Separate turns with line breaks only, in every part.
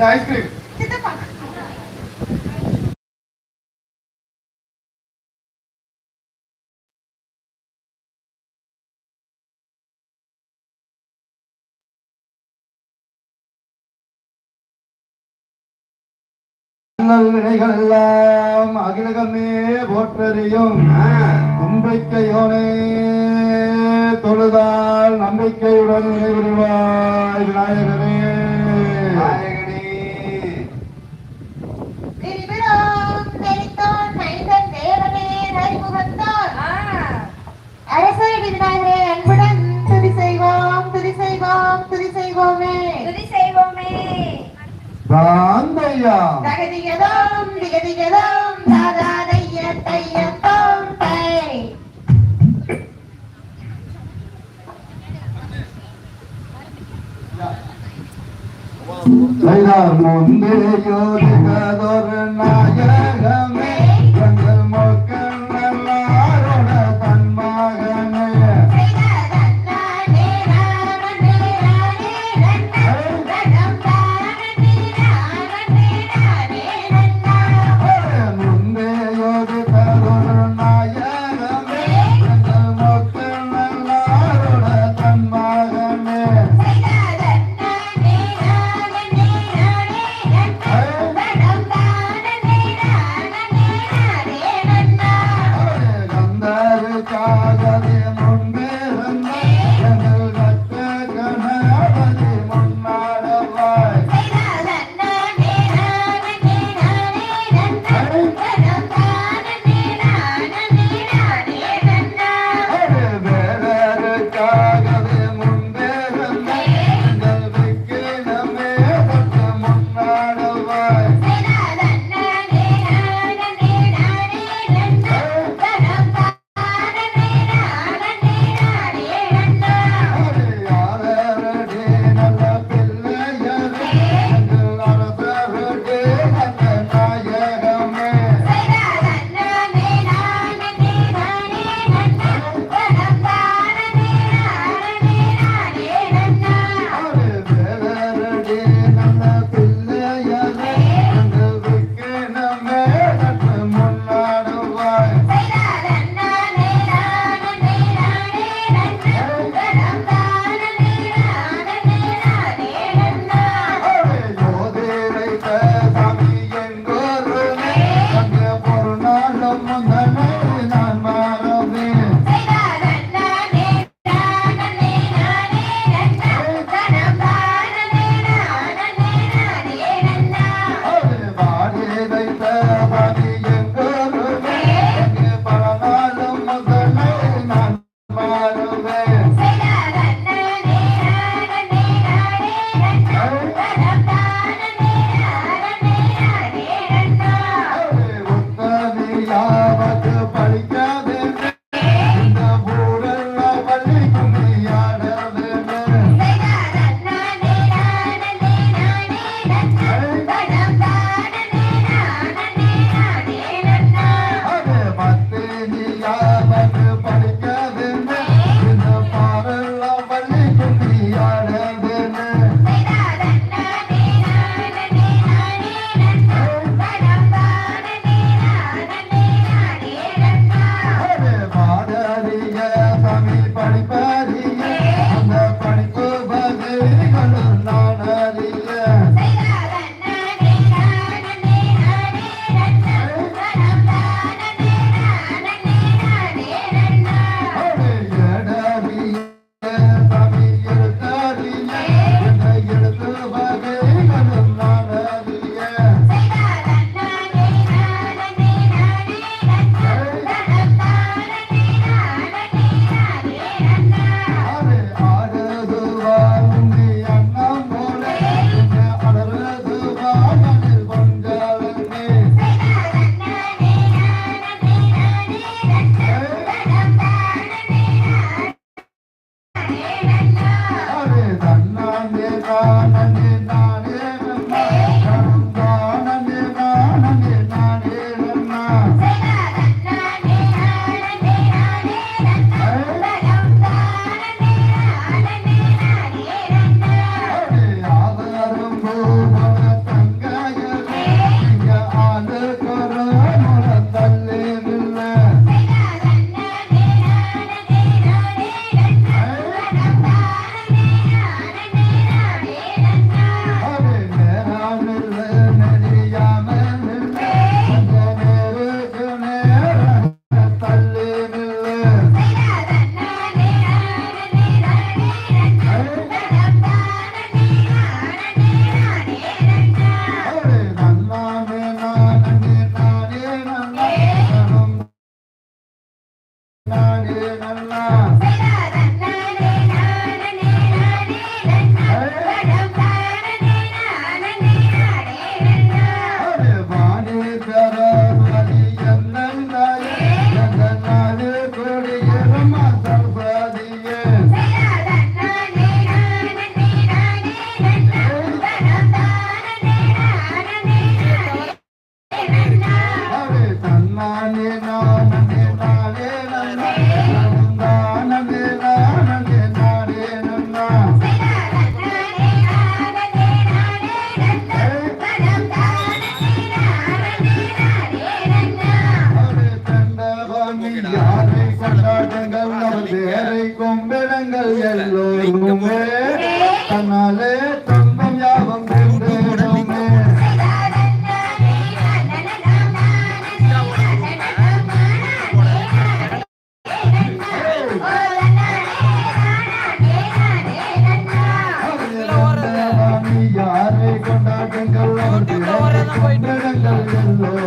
Ice cream. வினைகள் எல்லாம் அகிலகமே போற்றறியும். நம்பிக்கையோனே தொழுதால் நம்பிக்கையுடன் நினைவுறுவாய் விநாயகரே. Hallelujah.
Dagadingadom, digadingadom, dadadayatayatom, tay.
Laila mundiyo digador naya Amen. தந்தமே தம்பம் யாவம் வென்றோமே யாரை கொண்டாட்டங்கள் கொண்டாட்டங்கள் எல்லோ.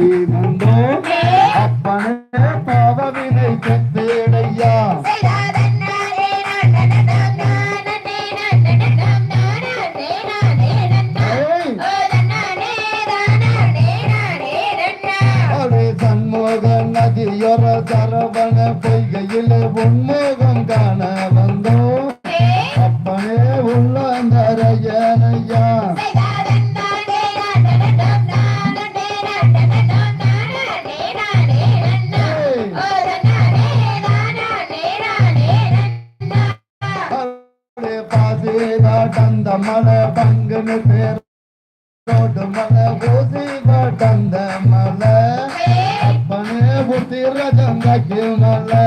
பாடி வந்தோம் அப்பனே பாவவினை கத்தேடையா தரவன பொய்கையில் உண்முக வடந்த மலை பங்குன்னு பேரோடு மலை ஊசி வடந்த மலை. அப்பனே ஊசி ரஜந்தக்கு மலை.